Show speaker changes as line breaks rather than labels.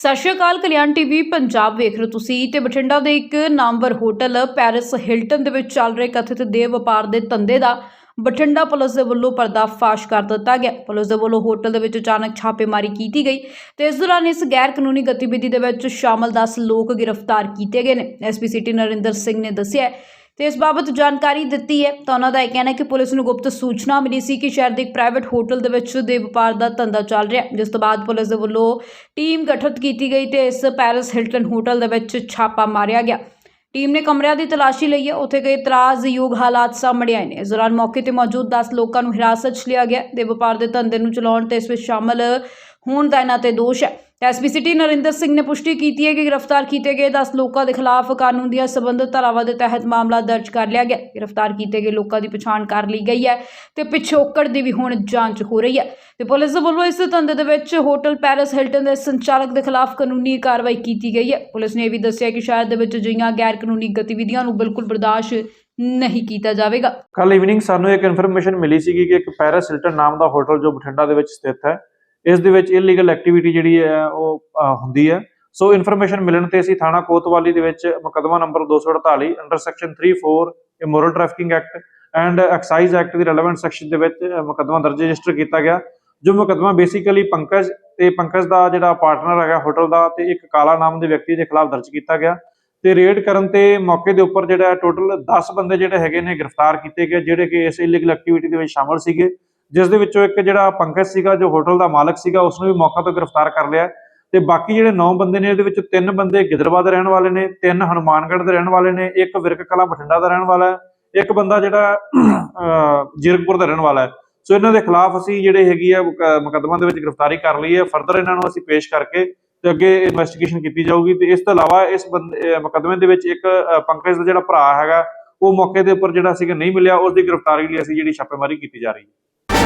ਸਤਿ ਸ਼੍ਰੀ ਅਕਾਲ, ਕਲਿਆਣ ਟੀਵੀ, ਪੰਜਾਬ ਵੇਖ ਰਹੇ ਹੋ ਤੁਸੀਂ। ਤੇ ਬਠਿੰਡਾ ਦੇ ਇੱਕ ਨਾਮਵਰ ਹੋਟਲ, ਪੈਰਿਸ ਹਿਲਟਨ ਦੇ ਵਿੱਚ ਚੱਲ ਰਹੇ ਕਥਿਤ ਦੇਹ ਵਪਾਰ ਦੇ ਧੰਦੇ ਦਾ ਬਠਿੰਡਾ ਪੁਲਿਸ ਦੇ ਵੱਲੋਂ ਪਰਦਾਫਾਸ਼ ਕਰ ਦਿੱਤਾ ਗਿਆ। ਪੁਲਿਸ ਦੇ ਵੱਲੋਂ ਹੋਟਲ ਦੇ ਵਿੱਚ ਅਚਾਨਕ ਛਾਪੇਮਾਰੀ ਕੀਤੀ ਗਈ ਤੇ ਇਸ ਦੌਰਾਨ ਇਸ ਗੈਰ ਕਾਨੂੰਨੀ ਗਤੀਵਿਧੀ ਦੇ ਵਿੱਚ ਸ਼ਾਮਲ 10 ਲੋਕ ਗ੍ਰਿਫਤਾਰ ਕੀਤੇ ਗਏ ਨੇ। ਐਸਪੀ ਸਿਟੀ ਨਰਿੰਦਰ ਸਿੰਘ ਨੇ ਦੱਸਿਆ ਤੇ ਇਸ ਬਾਬਤ ਜਾਣਕਾਰੀ ਦਿੱਤੀ ਹੈ। ਤਾਂ ਉਹਨਾਂ ਦਾ ਇਹ ਕਹਿਣਾ ਹੈ ਕਿ ਪੁਲਿਸ ਨੂੰ ਗੁਪਤ ਸੂਚਨਾ ਮਿਲੀ ਸੀ ਕਿ ਸ਼ਹਿਰ ਦੇ ਇੱਕ ਪ੍ਰਾਈਵੇਟ ਹੋਟਲ ਦੇ ਵਿੱਚ ਦੇ ਵਪਾਰ ਦਾ ਧੰਦਾ ਚੱਲ ਰਿਹਾ ਹੈ, ਜਿਸ ਤੋਂ ਬਾਅਦ ਪੁਲਿਸ ਦੇ ਵੱਲੋਂ ਟੀਮ ਗਠਿਤ ਕੀਤੀ ਗਈ ਤੇ ਇਸ ਪੈਰਿਸ ਹਿਲਟਨ ਹੋਟਲ ਦੇ ਵਿੱਚ ਛਾਪਾ ਮਾਰਿਆ ਗਿਆ। ਟੀਮ ਨੇ ਕਮਰਿਆਂ ਦੀ ਤਲਾਸ਼ੀ ਲਈ ਹੈ। ਉੱਥੇ ਕਈ ਤਰਾਜ਼ਯੋਗ ਹਾਲਾਤ ਸਾਹਮਣੇ ਆਏ ਨੇ। ਇਸ ਦੌਰਾਨ ਮੌਕੇ ਤੇ ਮੌਜੂਦ 10 ਲੋਕਾਂ ਨੂੰ ਹਿਰਾਸਤ 'ਚ ਲਿਆ ਗਿਆ ਤੇ ਵਪਾਰ ਦੇ ਧੰਦੇ ਨੂੰ ਚਲਾਉਣ ਤੇ ਇਸ ਵਿੱਚ ਸ਼ਾਮਲ ਹੋਣ ਦਾ ਇਹਨਾਂ ਤੇ ਦੋਸ਼ ਹੈ। ਐਸਪੀ ਸਿਟੀ ਨਰਿੰਦਰ ਸਿੰਘ ਨੇ ਪੁਸ਼ਟੀ ਕੀਤੀ ਹੈ ਕਿ ਗ੍ਰਿਫਤਾਰ ਕੀਤੇ ਗਏ 10 ਲੋਕਾਂ ਦੇ ਖਿਲਾਫ ਕਾਨੂੰਨ ਦੀਆਂ ਸਬੰਧਤ ਧਾਰਾਵਾਂ ਦੇ ਤਹਿਤ ਮਾਮਲਾ ਦਰਜ ਕਰ ਲਿਆ ਗਿਆ। ਗ੍ਰਿਫਤਾਰ ਕੀਤੇ ਗਏ ਲੋਕਾਂ ਦੀ ਪਛਾਣ ਕਰ ਲਈ ਗਈ ਹੈ ਤੇ ਪਿਛੋਕੜ ਦੀ ਵੀ ਹੁਣ ਜਾਂਚ ਹੋ ਰਹੀ ਹੈ। ਤੇ ਪੁਲਿਸ ਵੱਲੋਂ ਇਸ ਧੰਦੇ ਦੇ ਵਿੱਚ ਹੋਟਲ ਪੈਰਿਸ ਹਿਲਟਨ ਦੇ ਸੰਚਾਲਕ ਦੇ ਖਿਲਾਫ ਕਾਨੂੰਨੀ ਕਾਰਵਾਈ ਕੀਤੀ ਗਈ ਹੈ। ਪੁਲਿਸ ਨੇ ਇਹ ਵੀ ਦੱਸਿਆ ਕਿ ਸ਼ਹਿਰ ਦੇ ਵਿੱਚ ਅਜਿਹੀਆਂ ਗੈਰ ਕਾਨੂੰਨੀ ਗਤੀਵਿਧੀਆਂ ਨੂੰ ਬਿਲਕੁਲ ਬਰਦਾਸ਼ਤ ਨਹੀਂ ਕੀਤਾ ਜਾਵੇਗਾ।
ਕੱਲ ਇਵਨਿੰਗ ਸਾਨੂੰ ਇੱਕ ਇਨਫੋਰਮੇਸ਼ਨ ਮਿਲੀ ਸੀਗੀ ਕਿ ਇੱਕ ਪੈਰਿਸ ਹਿਲਟਨ ਨਾਮ ਦਾ ਹੋਟਲ ਜੋ ਬਠਿੰਡਾ ਦੇ ਵਿੱਚ ਸਥਿਤ ਹੈ ਇਸ ਦੇ ਵਿੱਚ ਇਲੀਗਲ ਐਕਟੀਵਿਟੀ ਜਿਹੜੀ ਹੈ ਉਹ ਹੁੰਦੀ ਹੈ। ਸੋ ਇਨਫੋਰਮੇਸ਼ਨ ਮਿਲਣ ਤੇ ਅਸੀਂ ਥਾਣਾ ਕੋਤਵਾਲੀ ਦੇ ਵਿੱਚ ਮੁਕੱਦਮਾ number 248 under section 34 immoral trafficking act and excise act the relevant section ਦੇ ਵਿੱਚ ਅਹ, ਮੁਕੱਦਮਾ ਦਰਜ ਰਜਿਸਟਰ ਕੀਤਾ ਗਿਆ। ਜੋ ਮੁਕੱਦਮਾ ਬੇਸਿਕਲੀ ਪੰਕਜ ਤੇ ਪੰਕਜ ਦਾ ਜਿਹੜਾ ਪਾਰਟਨਰ ਹੈਗਾ ਹੋਟਲ ਦਾ ਤੇ ਇੱਕ ਕਾਲਾ ਨਾਮ ਦੇ ਵਿਅਕਤੀ ਦੇ ਖਿਲਾਫ ਦਰਜ ਕੀਤਾ ਗਿਆ ਤੇ ਰੇਡ ਕਰਨ ਤੇ ਮੌਕੇ ਦੇ ਉੱਪਰ ਜਿਹੜਾ ਟੋਟਲ 10 ਬੰਦੇ ਜਿਹੜੇ ਹੈਗੇ ਨੇ ਗ੍ਰਿਫਤਾਰ ਕੀਤੇ ਗਏ ਜਿਹੜੇ ਕਿ ਇਸ ਇਲੀਗਲ ਐਕਟੀਵਿਟੀ ਦੇ ਵਿੱਚ ਸ਼ਾਮਲ ਸੀਗੇ। ਜਿਸ ਦੇ ਵਿੱਚੋਂ ਇੱਕ ਜਿਹੜਾ ਪੰਕਜ ਸੀਗਾ, ਜੋ ਹੋਟਲ ਦਾ ਮਾਲਕ ਸੀਗਾ ਉਸ ਨੂੰ ਵੀ ਮੌਕਾ ਤੋਂ ਗ੍ਰਿਫਤਾਰ ਕਰ ਲਿਆ ਤੇ ਬਾਕੀ ਜਿਹੜੇ 9 ਬੰਦੇ ਨੇ, ਇਹਦੇ ਵਿੱਚ ਤਿੰਨ ਬੰਦੇ ਗਿੱਦੜਬਾਹ ਦੇ ਰਹਿਣ ਵਾਲੇ ਨੇ, ਤਿੰਨ ਹਨੂਮਾਨਗੜ੍ਹ ਦੇ ਰਹਿਣ ਵਾਲੇ ਨੇ, ਇੱਕ ਵਿਰਕ ਕਲਾ ਬਠਿੰਡਾ ਦਾ ਰਹਿਣ ਵਾਲਾ ਹੈ, ਇੱਕ ਬੰਦਾ ਜਿਹੜਾ ਜੀਰਕਪੁਰ ਦਾ ਰਹਿਣ ਵਾਲਾ ਹੈ। ਸੋ ਇਹਨਾਂ ਦੇ ਖਿਲਾਫ ਅਸੀਂ ਜਿਹੜੇ ਹੈਗੀ ਆ, ਮੁਕ- ਮੁਕੱਦਮਾ ਦੇ ਵਿੱਚ ਗ੍ਰਿਫਤਾਰੀ ਕਰ ਲਈ ਹੈ। ਫਰਦਰ ਇਹਨਾਂ ਨੂੰ ਅਸੀਂ ਪੇਸ਼ ਕਰਕੇ ਤੇ ਅੱਗੇ ਇਨਵੈਸਟੀਗੇਸ਼ਨ ਕੀਤੀ ਜਾਊਗੀ। ਤੇ ਇਸ ਤੋਂ ਇਲਾਵਾ ਇਸ ਬੰਦੇ- ਮੁਕੱਦਮੇ ਦੇ ਵਿੱਚ ਇੱਕ ਪੰਕਜ ਦਾ ਜਿਹੜਾ ਭਰਾ ਹੈਗਾ, ਉਹ ਮੌਕੇ ਦੇ ਉੱਪਰ ਜਿਹੜਾ ਸੀਗਾ ਨਹੀਂ ਮਿਲਿਆ, ਉਸ ਦੀ ਗ੍ਰਿਫਤਾਰੀ ਲਈ ਅਸੀਂ ਜਿਹੜੀ ਛਾਪੇਮਾਰੀ ਕੀਤੀ ਜਾ ਰਹੀ ਹੈ।